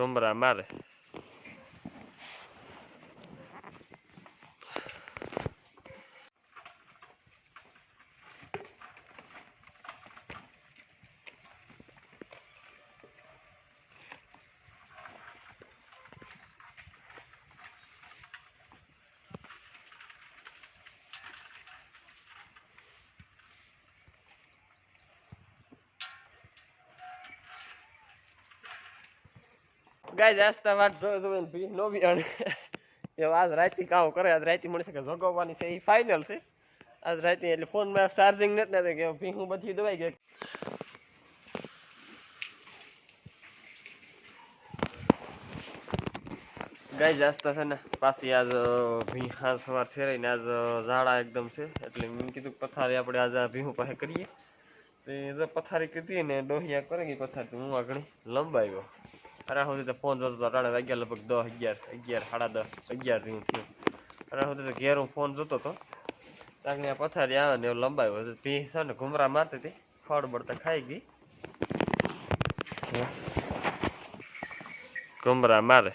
કમરા મારે ગાય આસ્તા વાત જોઈ જોઈને ભી નો બી આણે એ આજ રાતી કાવ કરે, આજ રાતી મને શકે કે જગવવાની છે, એ ફાઇનલ છે. આજ રાતી એટલે ફોનમાં ચાર્જિંગ નથી ને કે ભી હું બધી દવાઈ ગઈ. ગાય જાસ્તા છે ને, પાછી આજ ભી હા સવાર ફેરાઈને આજ ઝાડા એકદમ છે. એટલે મેં કીધું પથારી આપણે આજ ભીહું પાસે કરીએ. તો પથારી કીધી ને ડોહિયા કરે કે પથારી હું આગળ લંબાવ્યો. અરે સુધી તો ફોન જોતો હતો અટાણે વાગ્યા લગભગ દસ અગિયાર અગિયાર સાડા દસ અગિયાર જેવું થયું અરે સુધી તો ઘેર હું ફોન જોતો હતો ત્યાં આ પથારી આવે ને એવું લંબાવ્યો તો ભી છે ને ઘુમરા મારતી હતી ફળ બળતા ખાઈ ગઈ ઘુમરા મારે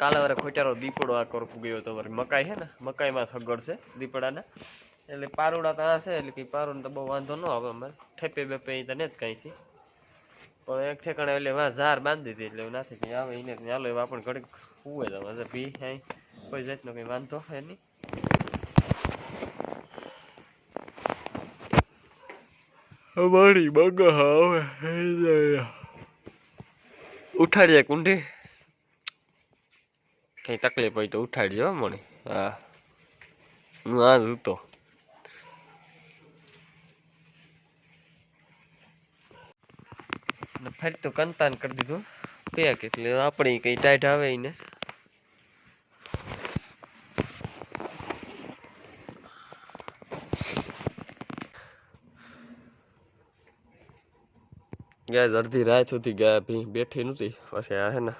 કાલે વારે ખોટારો દીપડો આ કર ગયો તો વારે મકાઈ છે ને, મકાઈમાં સગડ છે દીપડાના. એટલે પારુડા ત્યાં છે, એટલે કે પારુને તો બહુ વાંધો ન આવે અમારે. ઠેપે બેપે ઈ તો ને જ કાંઈથી. પણ એક ઠેકાણે એટલે વાં ઝાર બાંધી દીધી એટલે એવું નથી કંઈ આવે એને ચાલો એવા પણ ઘડીક હુવે તો હશે, ભી અહીં કોઈ જાતનો કંઈ વાંધો હે નહીં. અમારી બગા આવે ઉઠાડીએ કુંઠી કઈ તકલીફ હોય તો ઉઠાડજો મને હા. હું આ જ ને ફરી તો કંતાન કરી દીધું. પેક એટલે આપણે કઈ ટાઈટ આવે એને ગયા અડધી રાત સુધી ગયા બેઠી નહોતી. પછી આ હે ને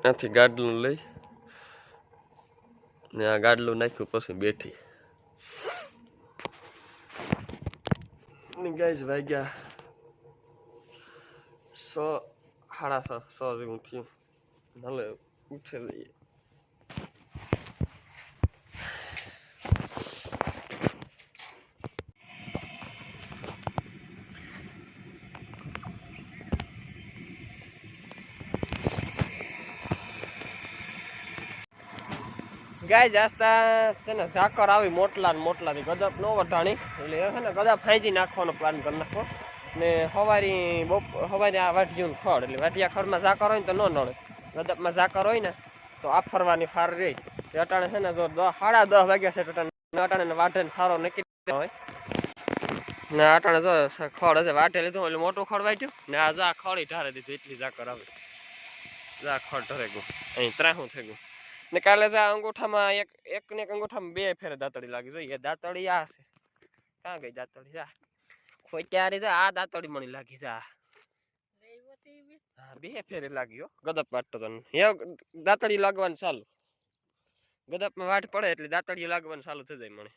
ત્યાંથી ગાડલું લઈ ને આ ગાડલું નાખ્યું પછી બેઠી. ને ગાઈસ વાગ્યા સો, સાડા છ સો જેવું થયું. ભલે ઉઠે જઈએ ગાય જાસ્તા છે ને ઝાકર આવી મોટલા ને મોટલાથી ગદપ ન વટાણી. એટલે છે ને ગદા ફાંચી નાખવાનો પ્લાન કરી નાખો. ને હવારી બપ હવારી આ વાઢિયું ખડ. એટલે વાઢિયા ખડમાં ઝાકર હોય ને તો ન નડે. ગદપમાં ઝાકર હોય ને તો આ ફરવાની ફાર રહી. અટાણે છે ને જો સાડા દસ વાગ્યા છે અટાણે અટાણે વાઢે ને સારો નક્કી હોય. ને અટાણે જો ખડ હશે વાટે લીધું એટલે મોટું ખડ વાટ્યું ને આ જા ખડી ઢારે દીધું, એટલી ઝાકર આવે. જા ખડ ઢરે ગયું. અહીં ત્રાહું થઈ ગયું. ને કાલે જ આ અંગૂઠામાં એક એક ને એક અંગૂઠામાં બે ફેરે દાંતડી લાગી જોઈએ દાંતળી આ છે. ક્યાં ગઈ દાંતળી? જા. ખોટ્યારી જા, આ દાંતડી મણી લાગી જા. હા, બે ફેરે લાગી હો. ગદપ વાટતો તો હે દાંતડી લાગવાનું ચાલુ. ગદપમાં વાટ પડે એટલે દાંતળી લાગવાનું ચાલુ થઈ જાય મને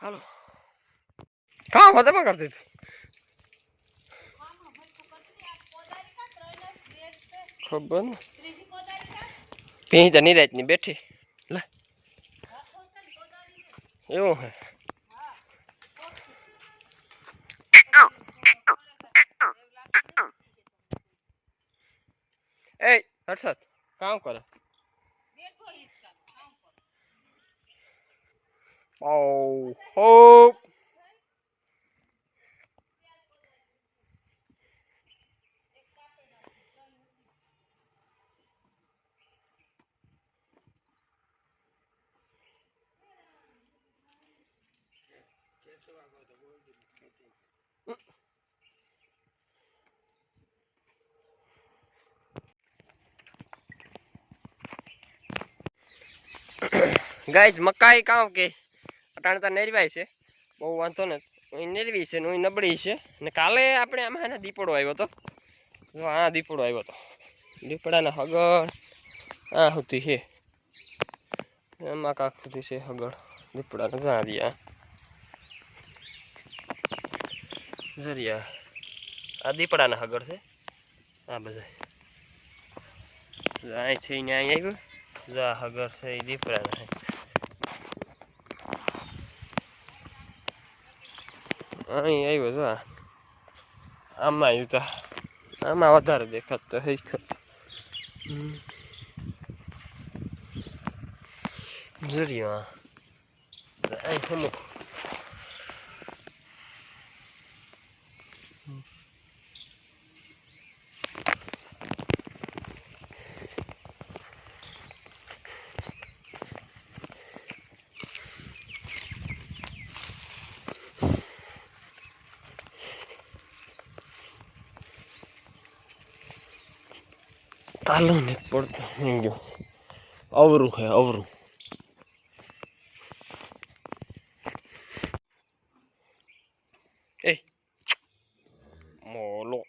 હાલો. કા વધમાં કરતી હતી. ખબર ને. પી તો નિરાતની બેઠી. લે. એવું હે. એ હર્ષદ કામ કરે. ઓ હો ગાઈસ મકાઈ કામ કે? અટાણે તો નેરવાય છે. બહુ વાંધો ને નેરવી છે ને અહીં નબળી છે. ને કાલે આપણે આમાં એના દીપડો આવ્યો હતો જો આ દીપડો આવ્યો હતો દીપડાના હગડ આ સુધી છે. એમાં કાક સુધી છે હગડ દીપડાને જ્યાં રહ્યા આ દીપડાના આગળ છે. આ બધા. અહીં છે, અહીંયા અહીં આવ્યું. જા, હગર છે, એ દીપડાના અહીં આવ્યો, જો. આમાં આવ્યું તા. આમાં વધારે દેખાત તો હે. જરિયો અહીં અમુક તાલો ને પડતો. ગયો અવરું છે અવરું એ મોલો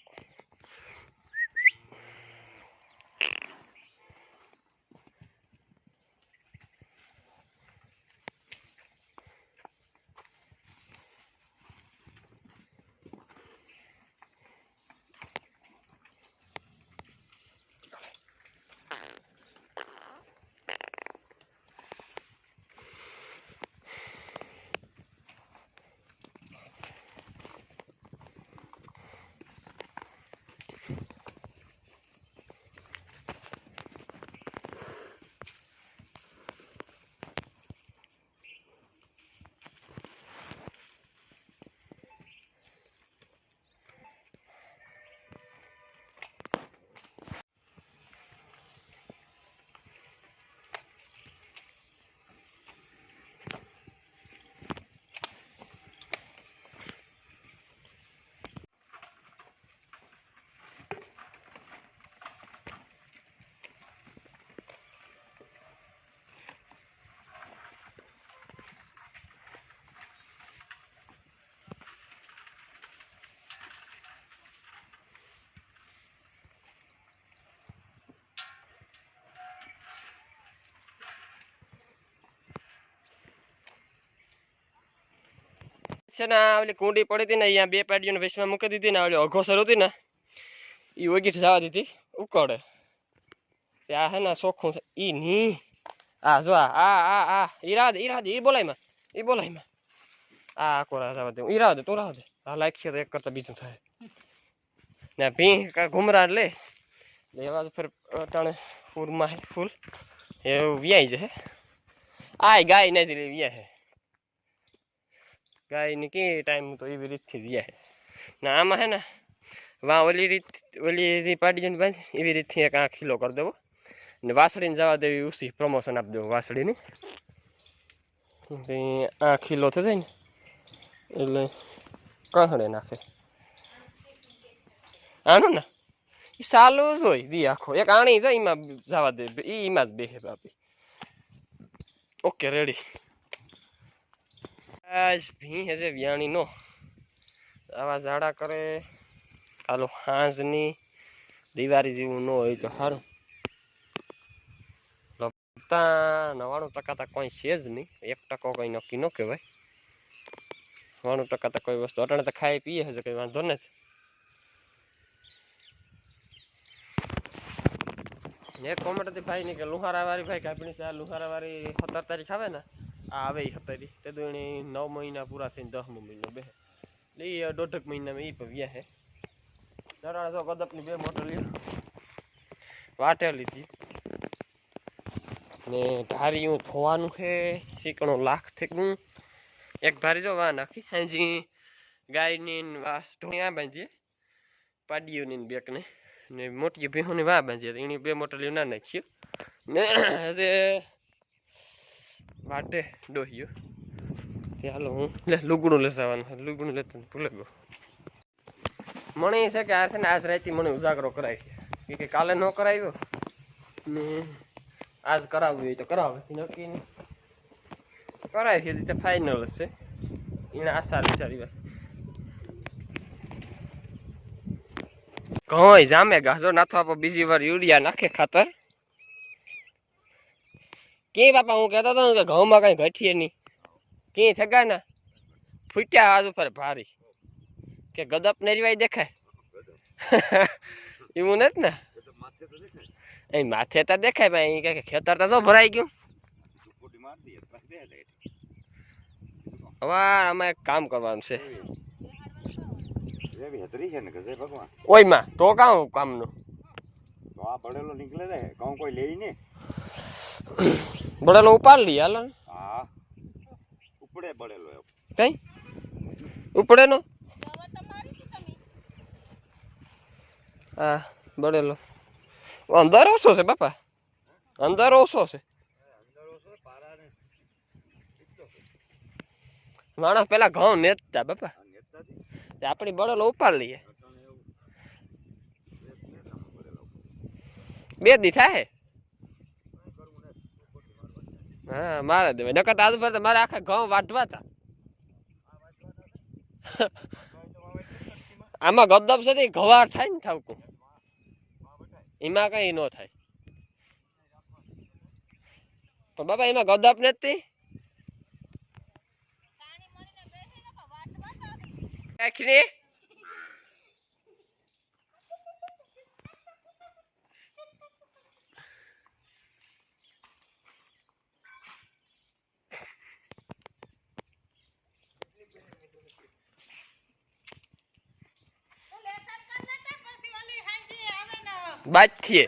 છે ને ઓલી કુંડી પડી હતી ને અહીંયા બે પાડીઓને વેચમાં મૂકી દીધી ને ઓલી અઘોસર હતી ને એ ઓગીઠ જવા દીધી, ઉકળે. આ હે ને ચોખ્ખું છે, ઈ ની. આ જો આ આ આ ઈરાદ ઈરાદ ઈ બોલાયમાં, ઈ બોલાયમાં. આ કોરા જવા દે ઈ રાહ તું રાવ દે. આ લાખી તો એક કરતા બીજું થાય. ને ભી કા ઘુમરા લે. લેવા તો ફેર ટાણે ફૂરમાં હે, ફૂલ. એવું વ્યાય છે આય ગાય ને જ લે વ્યા હે. ગાયની કે ટાઈમ તો એવી રીતથી જ જાય ને આમાં હે ને, વા ઓલી રીત, ઓલી પાડી જઈને બાંધ, એવી રીતથી એક આ ખીલો કરી દેવો. ને વાસળીને જવા દેવી, ઉસી પ્રમોશન આપી દેવું વાસળીની. આ ખીલો થશે ને, એટલે કહણે નાખે. આનું ને? એ સાલું જ હોય, દી આખો. એક આણી જાય એમાં જવા દે એ એમાં જ બેહે બાપી. ઓકે રેડી આજ ભી હશે વ્યાણી નો આવા ઝાડા કરે. કાલો હાંસની દિવાળી જેવું ન હોય તો સારું લગતા નવ્વાણું ટકા તો કોઈ છે જ નહીં. એક ટકો કંઈ નક્કી ન કહેવાય. નવ્વાણું ટકા તો કોઈ વસ્તુ. અટાણે તો ખાઈ પીએ હશે કંઈ વાંધો નથી. એક કોમેન્ટ હતી ભાઈ ની કે લુહારા વાળી ભાઈ કાપણી આ લુહારા વાળી સત્તર તારીખ આવે ને આ આવે હતારી. તે તો એને નવ મહિના પૂરા થઈને દસમો મહિનો બે એટલે એ દોઢક મહિનામાં એ પવ્યા છે હે નરાણા જો ગદપની બે મોટલી વાટેલી હતી ને ધારીયું થવાનું છે, ચીકણો લાખ થેકનું એક ભારી જો વા નાખી. હાજી, ગાયની વાસ ઢોળી બાંધીએ. પાડીઓની બેકને. ને મોટી ભીહોની વા બાંધીએ. તો એની બે મોટલીઓ ના નાખીએ. ને હજે વાટે ડોહ્યો. ચાલો હું લે, લુગડું લસાવાનું લુગણું લેતો ભૂલે ગયો. મને છે કે આ છે ને, આજ રાતથી મને ઉજાગરો કરાવી કે કાલે ન કરાવ્યો ને આજ કરાવવું હોય તો કરાવે. નક્કી નહીં. કરાય છે તે ફાઇનલ છે. એને આ સારી સારી વાત જામે ગાજર નાથવા પર બીજી વાર યુરિયા નાખે ખાતર. કે બાપા હું કહેતો હતો કે ઘઉંમાં કંઈ ઘટીએ નહીં. કે છગા ના ફૂટ્યા આજ ઉપર ભારી. કે ગદપ નેરવાય દેખાય? એવું નથી ને? અહીં માથે તો દેખાય. ભાઈ અહીં કે ખેતર તો ભરાઈ ગયું. હવે અમે કામ કરવાનું છે. ભગવાન. ઓયમાં તો કામ કામનું? તો આ બળેલો નીકળે છે. ઘઉં કોઈ લે ને બળેલો ઉપાડ લઈએ હાલો. હા. ઉપડે બળેલો કઈ? ઉપડે નો હા બળેલો. અંદર ઓછો છે બાપા. અંદર ઓછો છે. માણસ પેલા ઘઉં નેતતા બાપા. આપણી બળેલો ઉપાડ લઈએ. બે દી થાય? હા મારે દેવાય નકર આજ પર મારે આખા ઘઉં વાઢવા હતા આમાં ગદબ છે ઘવાર થાય ને થાવકું. એમાં કઈ ન થાય. પણ બાબા એમાં ગદબ નથી? રાખીને? બાજથી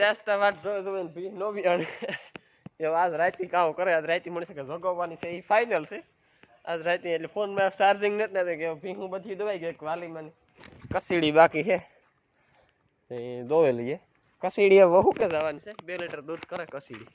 જાસ્તા વાત જોવે ને ભી નો બી અણે એવો આજ રાતી કામ કરે આજ રાતી મને છે કે જગવવાની છે એ ફાઇનલ છે. આજ રાતે એટલે ફોનમાં ચાર્જિંગ નથી નથી કે ભીંગું બધી દવાઈ ગઈ એક વાલીમાં કસીડી બાકી છે. એ દોવેલી લઈએ કસીડી એ વહુ કે જવાની છે? બે લીટર દૂધ કરે કસીડી.